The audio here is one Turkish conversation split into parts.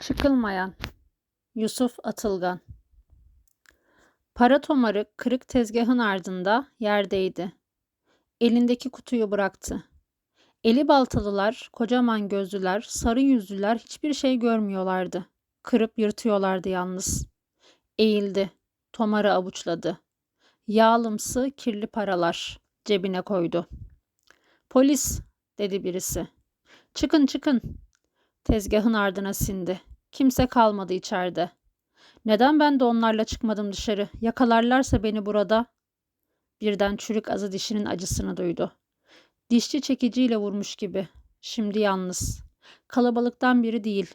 Çıkılmayan Yusuf Atılgan Para tomarı kırık tezgahın ardında yerdeydi. Elindeki kutuyu bıraktı. Eli baltalılar, kocaman gözlüler, sarı yüzlüler hiçbir şey görmüyorlardı. Kırıp yırtıyorlardı yalnız. Eğildi. Tomarı avuçladı. Yağlımsı, kirli paralar cebine koydu. Polis, dedi birisi. Çıkın çıkın. Tezgahın ardına sindi. Kimse kalmadı içeride. Neden ben de onlarla çıkmadım dışarı? Yakalarlarsa beni burada. Birden çürük azı dişinin acısını duydu. Dişçi çekiciyle vurmuş gibi. Şimdi yalnız. Kalabalıktan biri değil.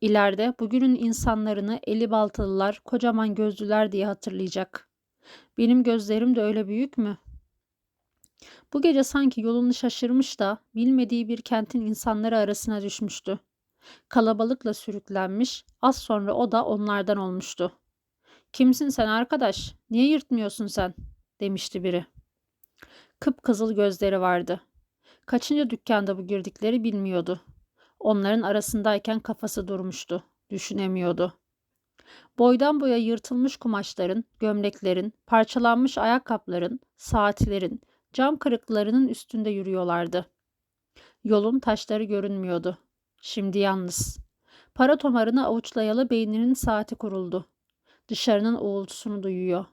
İleride bugünün insanlarını eli baltalılar, kocaman gözlüler diye hatırlayacak. Benim gözlerim de öyle büyük mü? Bu gece sanki yolunu şaşırmış da bilmediği bir kentin insanları arasına düşmüştü. Kalabalıkla sürüklenmiş, az sonra o da onlardan olmuştu. Kimsin sen arkadaş? Niye yırtmıyorsun sen? demişti biri. Kıpkızıl gözleri vardı. Kaçıncı dükkanda bu girdikleri bilmiyordu. Onların arasındayken kafası durmuştu. Düşünemiyordu. Boydan boya yırtılmış kumaşların, gömleklerin, parçalanmış ayakkabıların, saatlerin, cam kırıklarının üstünde yürüyorlardı. Yolun taşları görünmüyordu. Şimdi yalnız. Para tomarını avuçlayalı beyninin saati kuruldu. Dışarının uğultusunu duyuyor.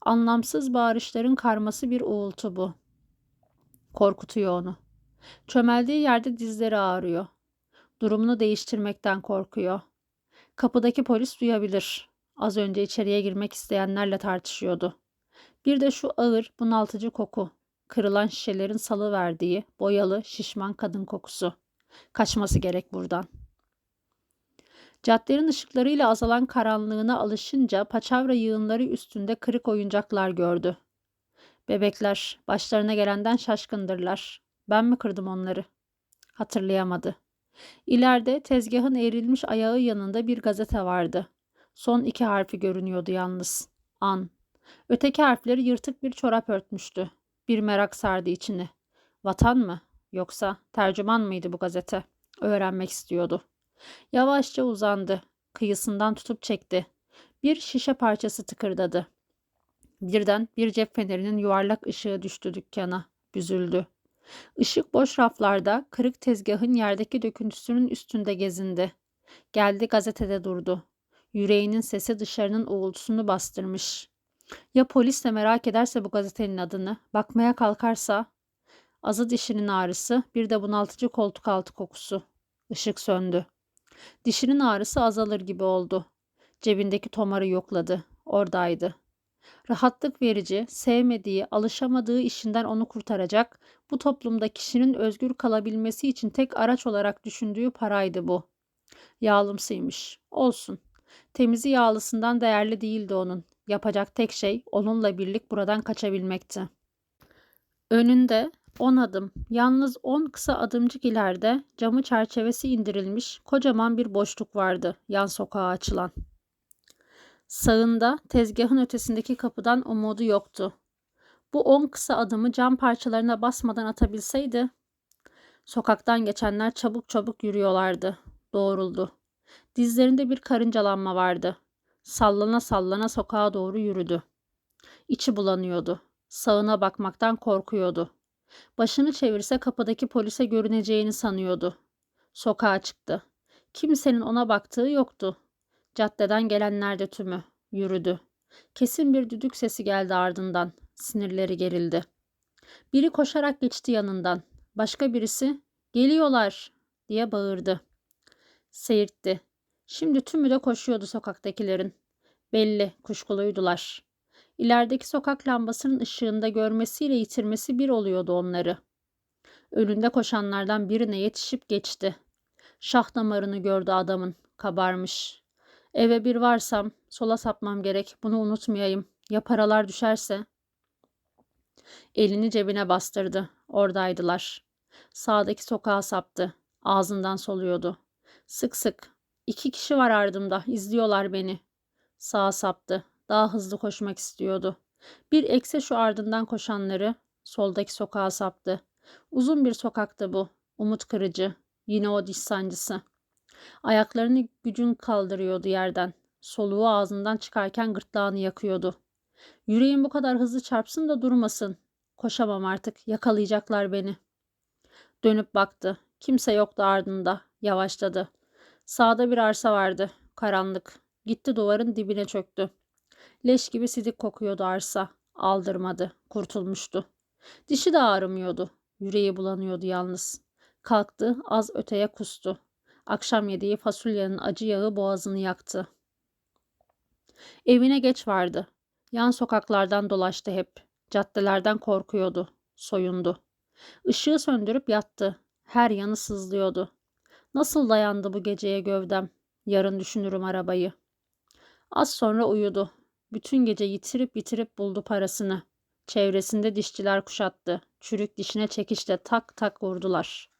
Anlamsız bağırışların karması bir uğultu bu. Korkutuyor onu. Çömeldiği yerde dizleri ağrıyor. Durumunu değiştirmekten korkuyor. Kapıdaki polis duyabilir. Az önce içeriye girmek isteyenlerle tartışıyordu. Bir de şu ağır, bunaltıcı koku. Kırılan şişelerin salı verdiği boyalı, şişman kadın kokusu. Kaçması gerek buradan. Caddenin ışıklarıyla azalan karanlığına alışınca paçavra yığınları üstünde kırık oyuncaklar gördü. Bebekler başlarına gelenden şaşkındırlar. Ben mi kırdım onları? Hatırlayamadı. İleride tezgahın eğrilmiş ayağı yanında bir gazete vardı. Son iki harfi görünüyordu yalnız. An. Öteki harfleri yırtık bir çorap örtmüştü. Bir merak sardı içini. Vatan mı? Yoksa tercüman mıydı bu gazete? Öğrenmek istiyordu. Yavaşça uzandı. Kıyısından tutup çekti. Bir şişe parçası tıkırdadı. Birden bir cep fenerinin yuvarlak ışığı düştü dükkana. Büzüldü. Işık boş raflarda, kırık tezgahın yerdeki döküntüsünün üstünde gezindi. Geldi gazetede durdu. Yüreğinin sesi dışarının uğultusunu bastırmış. Ya polis de merak ederse bu gazetenin adını, bakmaya kalkarsa Azı dişinin ağrısı, bir de bunaltıcı koltuk altı kokusu. Işık söndü. Dişinin ağrısı azalır gibi oldu. Cebindeki tomarı yokladı. Oradaydı. Rahatlık verici, sevmediği, alışamadığı işinden onu kurtaracak, bu toplumda kişinin özgür kalabilmesi için tek araç olarak düşündüğü paraydı bu. Yağlımsıymış. Olsun. Temizi yağlısından değerli değildi onun. Yapacak tek şey onunla birlik buradan kaçabilmekti. Önünde On adım, yalnız on kısa adımcık ileride camı çerçevesi indirilmiş kocaman bir boşluk vardı yan sokağa açılan. Sağında tezgahın ötesindeki kapıdan umudu yoktu. Bu on kısa adımı cam parçalarına basmadan atabilseydi, sokaktan geçenler çabuk çabuk yürüyorlardı. Doğruldu. Dizlerinde bir karıncalanma vardı. Sallana sallana sokağa doğru yürüdü. İçi bulanıyordu. Sağına bakmaktan korkuyordu. Başını çevirse kapıdaki polise görüneceğini sanıyordu. Sokağa çıktı. Kimsenin ona baktığı yoktu. Caddeden gelenler de tümü. Yürüdü. Kesin bir düdük sesi geldi ardından. Sinirleri gerildi. Biri koşarak geçti yanından. Başka birisi "Geliyorlar!" diye bağırdı. Seyirtti. Şimdi tümü de koşuyordu sokaktakilerin. Belli, kuşkuluydular. İlerideki sokak lambasının ışığında görmesiyle yitirmesi bir oluyordu onları. Önünde koşanlardan birine yetişip geçti. Şah damarını gördü adamın, kabarmış. Eve bir varsam, sola sapmam gerek, bunu unutmayayım. Ya paralar düşerse? Elini cebine bastırdı. Oradaydılar. Sağdaki sokağa saptı. Ağzından soluyordu. Sık sık. İki kişi var ardımda. İzliyorlar beni. Sağa saptı. Daha hızlı koşmak istiyordu. Bir ekse şu ardından koşanları soldaki sokağa saptı. Uzun bir sokaktı bu. Umut kırıcı. Yine o diş sancısı. Ayaklarını gücün kaldırıyordu yerden. Soluğu ağzından çıkarken gırtlağını yakıyordu. Yüreğim bu kadar hızlı çarpsın da durmasın. Koşamam artık, yakalayacaklar beni. Dönüp baktı. Kimse yoktu ardında. Yavaşladı. Sağda bir arsa vardı. Karanlık. Gitti duvarın dibine çöktü. Leş gibi sidik kokuyordu arsa. Aldırmadı. Kurtulmuştu. Dişi de ağrımıyordu. Yüreği bulanıyordu yalnız. Kalktı, az öteye kustu. Akşam yediği fasulyenin acı yağı boğazını yaktı. Evine geç vardı. Yan sokaklardan dolaştı hep. Caddelerden korkuyordu. Soyundu. Işığı söndürüp yattı. Her yanı sızlıyordu. Nasıl dayandı bu geceye gövdem? Yarın düşünürüm arabayı. Az sonra uyudu. Bütün gece yitirip yitirip buldu parasını. Çevresinde dişçiler kuşattı. Çürük dişine çekişle tak tak vurdular.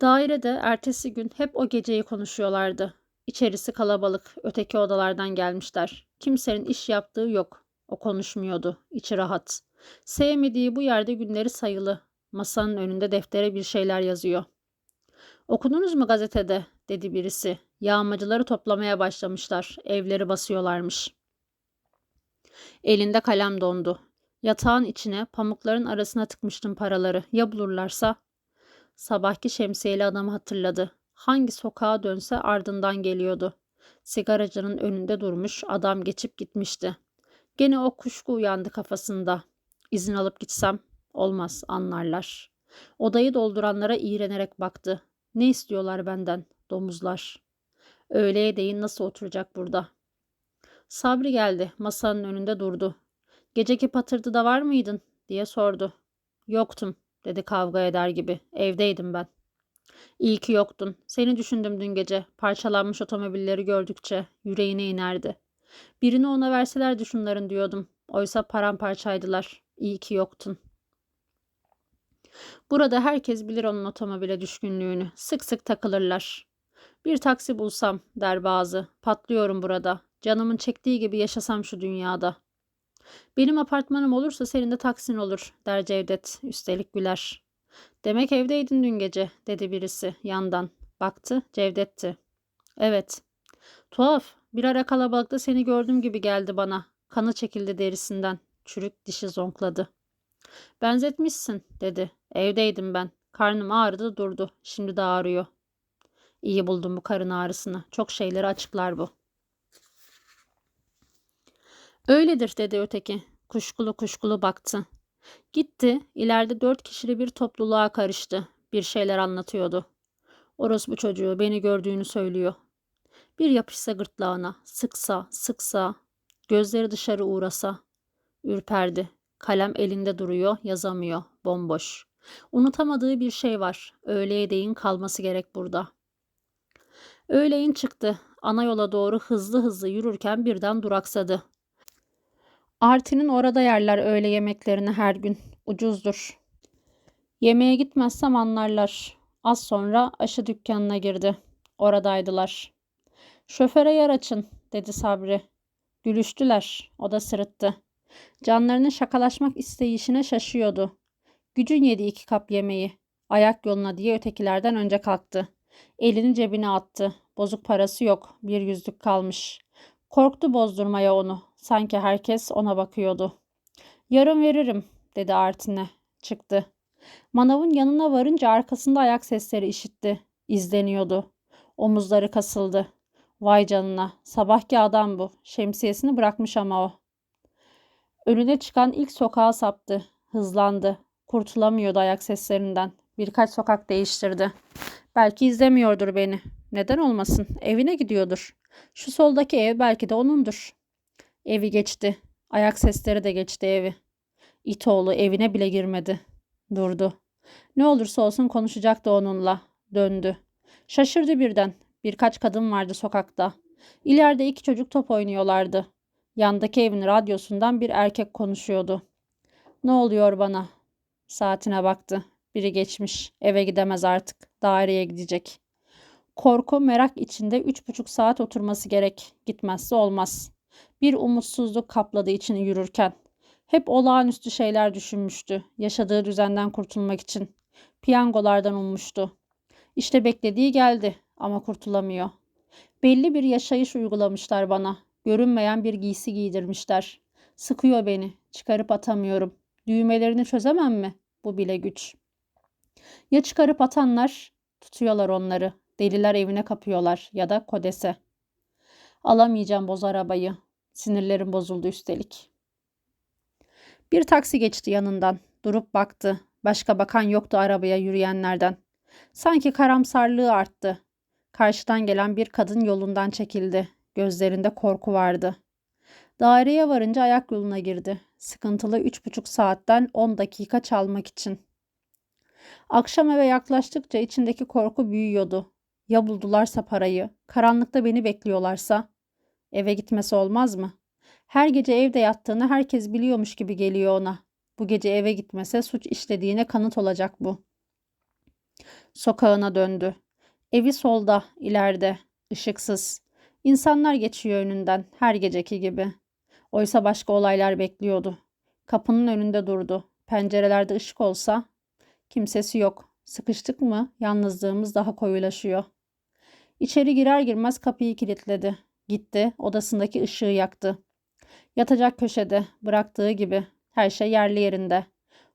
Dairede ertesi gün hep o geceyi konuşuyorlardı. İçerisi kalabalık, öteki odalardan gelmişler. Kimsenin iş yaptığı yok. O konuşmuyordu, içi rahat. Sevmediği bu yerde günleri sayılı. Masanın önünde deftere bir şeyler yazıyor. Okudunuz mu gazetede? dedi birisi. Yağmacıları toplamaya başlamışlar. Evleri basıyorlarmış. Elinde kalem dondu. Yatağın içine, pamukların arasına tıkmıştım paraları. Ya bulurlarsa? Sabahki şemsiyeli adamı hatırladı. Hangi sokağa dönse ardından geliyordu. Sigaracının önünde durmuş, adam geçip gitmişti. Gene o kuşku uyandı kafasında. İzin alıp gitsem olmaz anlarlar. Odayı dolduranlara iğrenerek baktı. Ne istiyorlar benden domuzlar. Öğleye değin nasıl oturacak burada? Sabri geldi masanın önünde durdu. Geceki patırtıda var mıydın diye sordu. Yoktum dedi kavga eder gibi. Evdeydim ben. İyi ki yoktun. Seni düşündüm dün gece. Parçalanmış otomobilleri gördükçe yüreğine inerdi. Birini ona verselerdi şunların diyordum. Oysa paramparçaydılar. İyi ki yoktun. Burada herkes bilir onun otomobile düşkünlüğünü. Sık sık takılırlar. Bir taksi bulsam der bazı. Patlıyorum burada. Canımın çektiği gibi yaşasam şu dünyada. Benim apartmanım olursa senin de taksin olur der Cevdet. Üstelik güler. Demek evdeydin dün gece dedi birisi yandan. Baktı Cevdet'ti. Evet. Tuhaf. Bir ara kalabalıkta seni gördüm gibi geldi bana. Kanı çekildi derisinden. Çürük dişi zonkladı. Benzetmişsin dedi. Evdeydim ben. Karnım ağrıdı durdu. Şimdi de ağrıyor. İyi buldum bu karın ağrısını. Çok şeyleri açıklar bu. Öyledir dedi öteki. Kuşkulu kuşkulu baktı. Gitti. İleride dört kişili bir topluluğa karıştı. Bir şeyler anlatıyordu. Orospu çocuğu beni gördüğünü söylüyor. Bir yapışsa gırtlağına, sıksa, sıksa, gözleri dışarı uğrasa. Ürperdi. Kalem elinde duruyor, yazamıyor, bomboş. Unutamadığı bir şey var. Öğleye değin kalması gerek burada. Öğleyin çıktı. Ana yola doğru hızlı hızlı yürürken birden duraksadı. Artin'in orada yerler öğle yemeklerini her gün. Ucuzdur. Yemeğe gitmezsem anlarlar. Az sonra aşı dükkanına girdi. Oradaydılar. Şoföre yer açın dedi Sabri. Gülüştüler. O da sırıttı. Canlarının şakalaşmak isteyişine şaşıyordu. Gücün yedi iki kap yemeği. Ayak yoluna diye ötekilerden önce kalktı. Elini cebine attı. Bozuk parası yok. Bir yüzlük kalmış. Korktu bozdurmaya onu. Sanki herkes ona bakıyordu. Yarın veririm dedi Artin'e. Çıktı. Manavın yanına varınca arkasında ayak sesleri işitti. İzleniyordu. Omuzları kasıldı. Vay canına. Sabahki adam bu. Şemsiyesini bırakmış ama o. Önüne çıkan ilk sokağa saptı. Hızlandı. Kurtulamıyordu ayak seslerinden. Birkaç sokak değiştirdi. Belki izlemiyordur beni. Neden olmasın? Evine gidiyordur. Şu soldaki ev belki de onundur. Evi geçti. Ayak sesleri de geçti evi. İtoğlu evine bile girmedi. Durdu. Ne olursa olsun konuşacaktı onunla. Döndü. Şaşırdı birden. Birkaç kadın vardı sokakta. İleride iki çocuk top oynuyorlardı. Yandaki evin radyosundan bir erkek konuşuyordu. Ne oluyor bana? Saatine baktı. Biri geçmiş. Eve gidemez artık. Daireye gidecek. Korku, merak içinde üç buçuk saat oturması gerek. Gitmezse olmaz. Bir umutsuzluk kapladı içini yürürken. Hep olağanüstü şeyler düşünmüştü. Yaşadığı düzenden kurtulmak için. Piyangolardan ummuştu. İşte beklediği geldi. ama kurtulamıyor. Belli bir yaşayış uygulamışlar bana. Görünmeyen bir giysi giydirmişler. Sıkıyor beni. Çıkarıp atamıyorum. Düğmelerini çözemem mi? Bu bile güç. Ya çıkarıp atanlar tutuyorlar onları. Deliler evine kapıyorlar ya da kodese. Alamayacağım boz arabayı. Sinirlerim bozuldu üstelik. Bir taksi geçti yanından. Durup baktı. Başka bakan yoktu arabaya yürüyenlerden. Sanki karamsarlığı arttı. Karşıdan gelen bir kadın yolundan çekildi. Gözlerinde korku vardı. Daireye varınca ayak yoluna girdi. Sıkıntılı üç buçuk saatten on dakika çalmak için. Akşam eve yaklaştıkça içindeki korku büyüyordu. Ya buldularsa parayı, karanlıkta beni bekliyorlarsa? Eve gitmesi olmaz mı? Her gece evde yattığını herkes biliyormuş gibi geliyor ona. Bu gece eve gitmese suç işlediğine kanıt olacak bu. Sokağına döndü. Evi solda, ileride, ışıksız. İnsanlar geçiyor önünden, her geceki gibi. Oysa başka olaylar bekliyordu. Kapının önünde durdu. Pencerelerde ışık olsa, kimsesi yok. Sıkıştık mı, yalnızlığımız daha koyulaşıyor. İçeri girer girmez kapıyı kilitledi. Gitti, odasındaki ışığı yaktı. Yatacak köşede, bıraktığı gibi. Her şey yerli yerinde.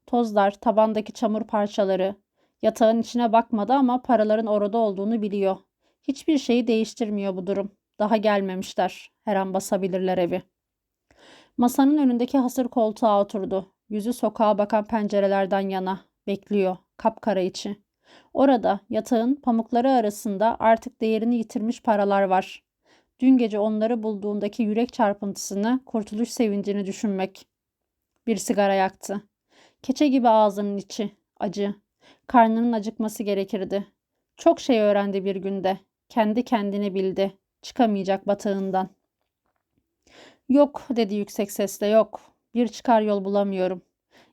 Tozlar, tabandaki çamur parçaları. Yatağın içine bakmadı ama paraların orada olduğunu biliyor. Hiçbir şeyi değiştirmiyor bu durum. Daha gelmemişler. Her an basabilirler evi. Masanın önündeki hasır koltuğa oturdu. Yüzü sokağa bakan pencerelerden yana. Bekliyor. Kapkara içi. Orada yatağın pamukları arasında artık değerini yitirmiş paralar var. Dün gece onları bulduğundaki yürek çarpıntısını, kurtuluş sevincini düşünmek. Bir sigara yaktı. Keçe gibi ağzının içi, acı. Karnının acıkması gerekirdi. Çok şey öğrendi bir günde. Kendi kendini bildi. Çıkamayacak batağından. Yok dedi yüksek sesle yok. Bir çıkar yol bulamıyorum.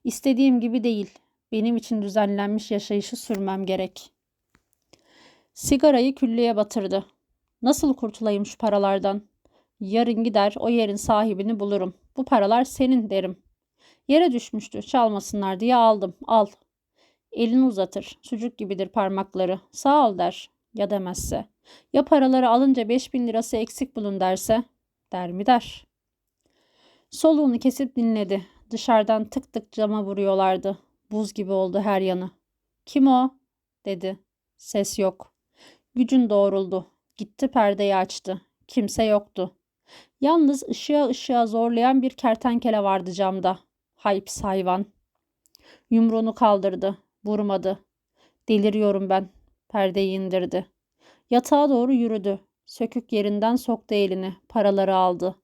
İstediğim gibi değil. Benim için düzenlenmiş yaşayışı sürmem gerek. Sigarayı küllüye batırdı. Nasıl kurtulayım şu paralardan? Yarın gider o yerin sahibini bulurum. Bu paralar senin derim. Yere düşmüştü. Çalmasınlar diye aldım. Al. Elini uzatır. Sucuk gibidir parmakları. Sağ ol der. Ya demezse. Ya paraları alınca beş bin lirası eksik bulun derse. Der mi der. Soluğunu kesip dinledi. Dışarıdan tık tık cama vuruyorlardı. Buz gibi oldu her yanı. Kim o? dedi. Ses yok. Gücün doğruldu. Gitti perdeyi açtı. Kimse yoktu. Yalnız ışığa ışığa zorlayan bir kertenkele vardı camda. Hayps hayvan. Yumruğunu kaldırdı. Vurmadı. Deliriyorum ben. Perdeyi indirdi. Yatağa doğru yürüdü. Sökük yerinden soktu elini. Paraları aldı.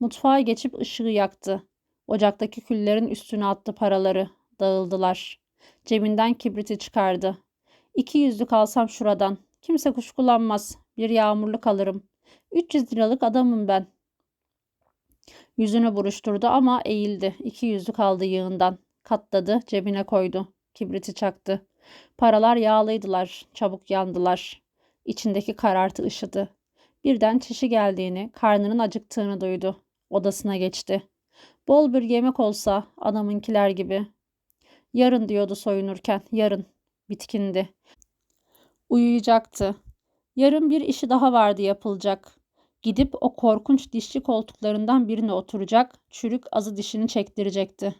Mutfağa geçip ışığı yaktı. Ocaktaki küllerin üstüne attı paraları. Dağıldılar. Cebinden kibriti çıkardı. İki yüzlük alsam şuradan. Kimse kuşkulanmaz. Bir yağmurluk alırım. 300 liralık adamım ben. Yüzünü buruşturdu ama eğildi. İki yüzlük aldı yığından. Katladı, cebine koydu. Kibriti çaktı. Paralar yağlıydılar, çabuk yandılar. İçindeki karartı ışıdı. Birden çişi geldiğini, karnının acıktığını duydu. Odasına geçti. Bol bir yemek olsa adamınkiler gibi. Yarın diyordu soyunurken, yarın. Bitkindi. Uyuyacaktı. Yarın bir işi daha vardı yapılacak. Gidip o korkunç dişçi koltuklarından birine oturacak, çürük azı dişini çektirecekti.